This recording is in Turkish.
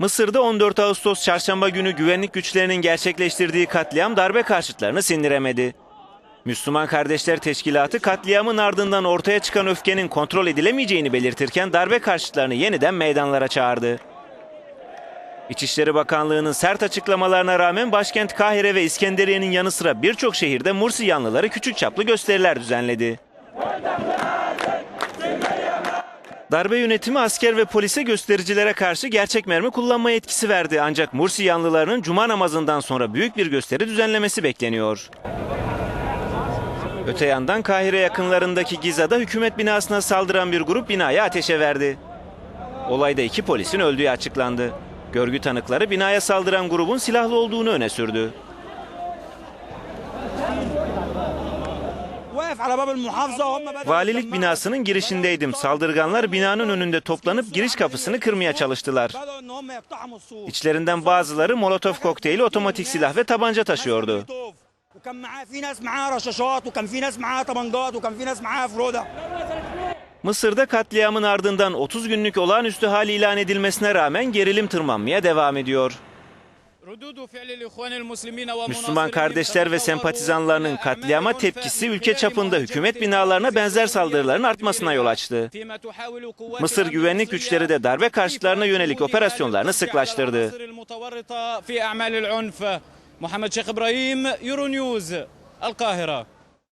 Mısır'da 14 Ağustos çarşamba günü güvenlik güçlerinin gerçekleştirdiği katliam darbe karşıtlarını sindiremedi. Müslüman Kardeşler Teşkilatı katliamın ardından ortaya çıkan öfkenin kontrol edilemeyeceğini belirtirken darbe karşıtlarını yeniden meydanlara çağırdı. İçişleri Bakanlığı'nın sert açıklamalarına rağmen başkent Kahire ve İskenderiye'nin yanı sıra birçok şehirde Mursi yanlıları küçük çaplı gösteriler düzenledi. Darbe yönetimi asker ve polise göstericilere karşı gerçek mermi kullanma yetkisi verdi. Ancak Mursi yanlılarının cuma namazından sonra büyük bir gösteri düzenlemesi bekleniyor. Öte yandan Kahire yakınlarındaki Giza'da hükümet binasına saldıran bir grup binaya ateşe verdi. Olayda iki polisin öldüğü açıklandı. Görgü tanıkları binaya saldıran grubun silahlı olduğunu öne sürdü. Valilik binasının girişindeydim. Saldırganlar binanın önünde toplanıp giriş kapısını kırmaya çalıştılar. İçlerinden bazıları molotof kokteyli, otomatik silah ve tabanca taşıyordu. Mısır'da katliamın ardından 30 günlük olağanüstü hal ilan edilmesine rağmen gerilim tırmanmaya devam ediyor. Müslüman kardeşler ve sempatizanlarının katliama tepkisi ülke çapında hükümet binalarına benzer saldırıların artmasına yol açtı. Mısır güvenlik güçleri de darbe karşıtlarına yönelik operasyonlarını sıklaştırdı. Muhammed Şeyh İbrahim, Euro News, El Kahire.